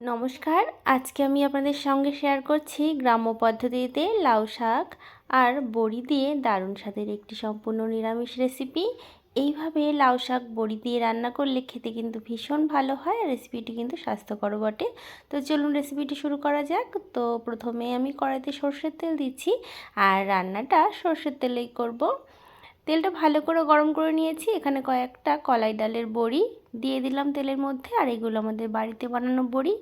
নমস্কার। আজকে আমি আপনাদের সঙ্গে শেয়ার করছি গ্রাম্য পদ্ধতিতে লাউ শাক আর বড়ি দিয়ে দারুণ স্বাদের একটি সম্পূর্ণ নিরামিষ রেসিপি এইভাবে লাউ শাক, বড়ি দিয়ে রান্না করলে খেতে কিন্তু ভীষণ ভালো হয় রেসিপিটি কিন্তু স্বাস্থ্যকর বটে। তো চলুন রেসিপিটি শুরু করা যাক। তো প্রথমে আমি কড়াইতে সর্ষের তেল দিচ্ছি আর রান্নাটা সর্ষের তেলেই করব। তেলটা ভালো করে গরম করে নিয়েছি। এখানে কয়েকটা কলাই ডালের বড়ি দিয়ে দিলাম তেলের মধ্যে, আর এগুলো আমাদের বাড়িতে বানানো বড়ি।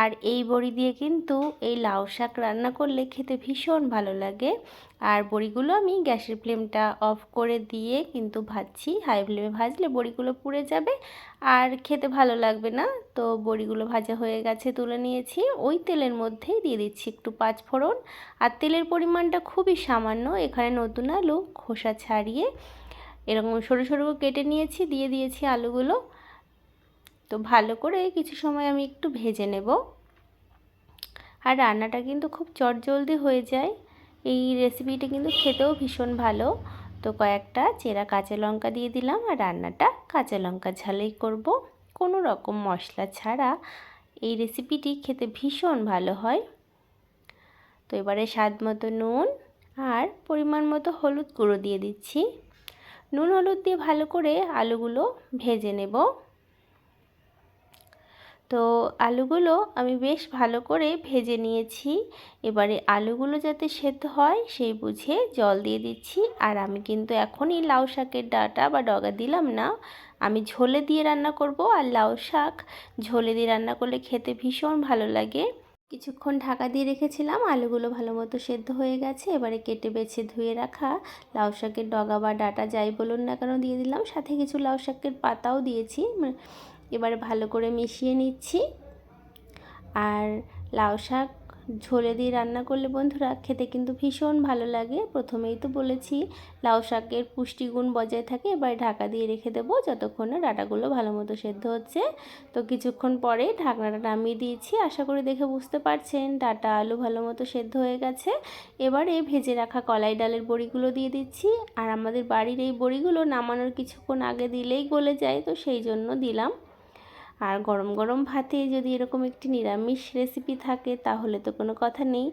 আর এই বড়ি দিয়ে কিন্তু এই লাউ শাক রান্না করলে খেতে ভীষণ ভালো লাগে। আর বড়িগুলো আমি গ্যাসের ফ্লেমটা অফ করে দিয়ে কিন্তু ভাজছি। হাই ফ্লেমে ভাজলে বড়িগুলো পুড়ে যাবে আর খেতে ভালো লাগবে না। তো বড়িগুলো ভাজা হয়ে গেছে, তুলে নিয়েছি। ওই তেলের মধ্যেই দিয়ে দিচ্ছি একটু পাঁচ ফোড়ন। আর তেলের পরিমাণটা খুবই সামান্য, এখানে নতুন আলু খোসা ছাড়িয়ে এরকম সরু সরু কেটে নিয়েছি, দিয়ে দিয়েছি আলুগুলো। তো ভালো করে কিছু সময় আমি একটু ভেজে নেব। আর রান্নাটা কিন্তু খুব চটজলদি হয়ে যায়। এই রেসিপিটা কিন্তু খেতেও ভীষণ ভালো। তো কয়েকটা চেরা কাঁচা লঙ্কা দিয়ে দিলাম আর রান্নাটা কাঁচা লঙ্কা ঝালেই করব। কোনো রকম মশলা ছাড়া এই রেসিপিটি খেতে ভীষণ ভালো হয়। তো এবারে স্বাদ মতো নুন আর পরিমাণ মতো হলুদ গুঁড়ো দিয়ে দিচ্ছি। নুন হলুদ দিয়ে ভালো করে আলুগুলো ভেজে নেব। তো আলুগুলো আমি বেশ ভালো করে ভেজে নিয়েছি। এবারে আলুগুলো যাতে সেদ্ধ হয় সেই বুঝে জল দিয়ে দিচ্ছি। আর আমি কিন্তু এখনই লাউ শাকের ডাটা বা ডগা দিলাম না। আমি ঝোলে দিয়ে রান্না করব আর লাউ শাক ঝোলে দিয়ে রান্না করলে খেতে ভীষণ ভালো লাগে। কিছুক্ষণ ঢাকা দিয়ে রেখেছিলাম, আলুগুলো ভালো মতো সেদ্ধ হয়ে গেছে। এবারে কেটে বেছে ধুয়ে রাখা লাউ শাকের ডগা বা ডাটা যাই বলুন না কেন দিয়ে দিলাম। সাথে কিছু লাউ শাকের পাতাও দিয়েছি। এবারে ভালো করে মিশিয়ে নিচ্ছি। আর লাউ শাক ঝোলে দিয়ে রান্না করলে বন্ধুরা খেতে কিন্তু ভীষণ ভালো লাগে। প্রথমেই তো বলেছি, লাউ শাকের পুষ্টিগুণ বজায় থাকে, এবার ঢাকা দিয়ে রেখে দেবো যতক্ষণ না ডাটাগুলো ভালো মতো সেদ্ধ হচ্ছে। তো কিছুক্ষণ পরে ঢাকনাটা নামিয়ে দিয়েছি, আশা করি দেখে বুঝতে পারছেন, ডাটা আলু ভালো মতো সেদ্ধ হয়ে গেছে। এবারে ভেজে রাখা কলাই ডালের বড়িগুলো দিয়ে দিচ্ছি। আর আমাদের বাড়ির এই বড়িগুলো নামানোর কিছুক্ষণ আগে দিলেই গলে যায়, তো সেই জন্য দিলাম। আর গরম গরম ভাতে যদি এরকম একটি নিরামিষ রেসিপি থাকে, তাহলে তো কোনো কথা নেই।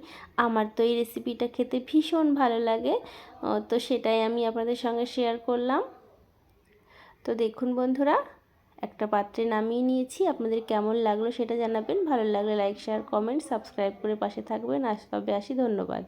আমার তো এই রেসিপিটা খেতে ভীষণ ভালো লাগে। তো সেটাই আমি আপনাদের সঙ্গে শেয়ার করলাম। তো দেখুন বন্ধুরা, একটা পাত্রে নামিয়ে নিয়েছি। আপনাদের কেমন লাগল সেটা জানাবেন। ভালো লাগলে লাইক শেয়ার কমেন্ট সাবস্ক্রাইব করে পাশে থাকবেন। আস তবে আসি, ধন্যবাদ।